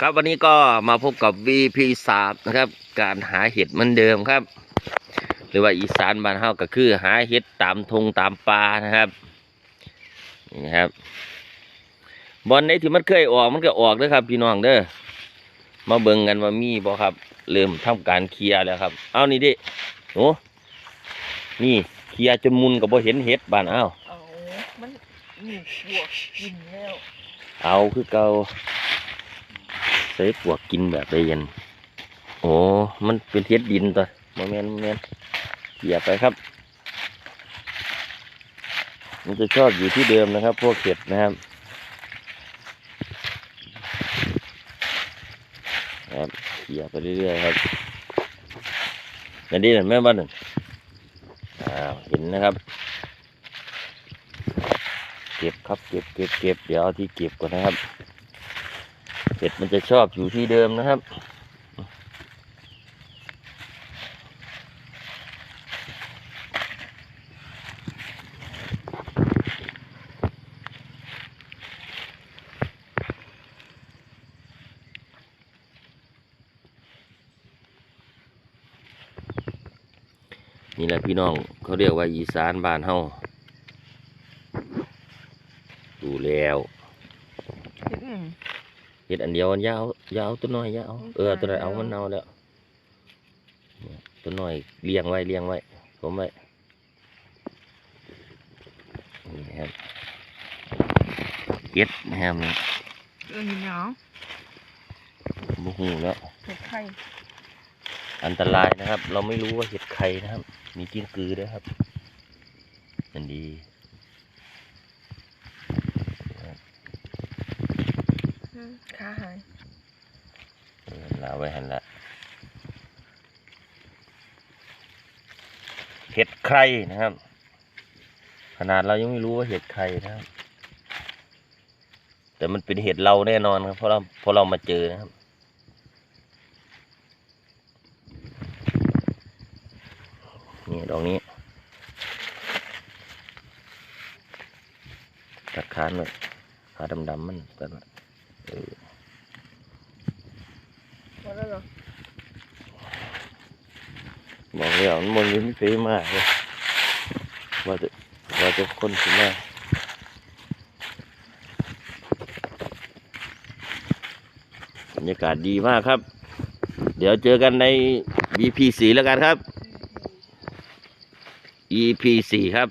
ครับวันนี้ก็มาพบกับ VP 3นะครับ การหาเห็ดเหมือนเดิมครับ หรือว่าอีสานบ้านเฮาก็คือ หาเห็ดตามทงตามปลานะครับนี่นะครับบอลในที่มันเคยออกมันก็ออกเด้อครับพี่น้องเด้อมาเบิ่งกันว่ามีบ่ครับ เริ่มทำการเคลียร์แล้วครับ เอานี่ดิโอ้นี่เคลียร์จนมุนก็บ่เห็นเห็ดบ้านเอ้าเอามันมีพวกกินแล้ว เอาคือเกา ใส่ปวกกินแบบได้ยันโอ้มันเป็นเท็ดดินตัวโมเมนโมเมนเหยียบไปครับ มันจะชอบอยู่ที่เดิมนะครับ พวกเห็ดนะครับครับเหยียบไปเรื่อยๆครับนั่นดีนะแม่บ้านหนึ่งอ้าวเห็นนะครับ เก็บครับเก็บเก็บเก็บเดี๋ยวเอาที่เก็บก่อนนะครับ เห็ดมันจะชอบอยู่ที่เดิมนะครับ นี่แหละพี่น้องเขาเรียกว่าอีสานบ้านเฮาดูแล้ว เห็ดอันเดียวอันยาว ยาวตัวน้อยยาวเออตัวน้อยเอามันเอาแล้วเนี่ยตัวน้อยเลี้ยงไว้เลี้ยงไว้ผมไว้นี่นะครับเก็ดนะครับนี่เออนี่เนาะบุหูแล้วเผ็ดไข่อันตรายนะครับ เราไม่รู้ว่าเห็ดใครนะครับ มีกิ้งกือด้วยครับอันดี อืม ขาหายเออลาไว้หันละเห็ดใครนะครับ ขนาดเรายังไม่รู้ว่าเห็ดใครนะครับ แต่มันเป็นเห็ดเราแน่นอนครับเพราะเราเพราะเรามาเจอนะครับนี่ดอกนี้ตัดขาน่อยขาดำๆมันกัน ละเออพอแล้วเหรอบอกเลยอะมันมนยังม่เป๊ะมากเลยว่าจะว่าจะคนถึงมาบรรยากาศดีมากครับ เดี๋ยวเจอกันใน EP 4แล้วกันครับ EP 4ครับ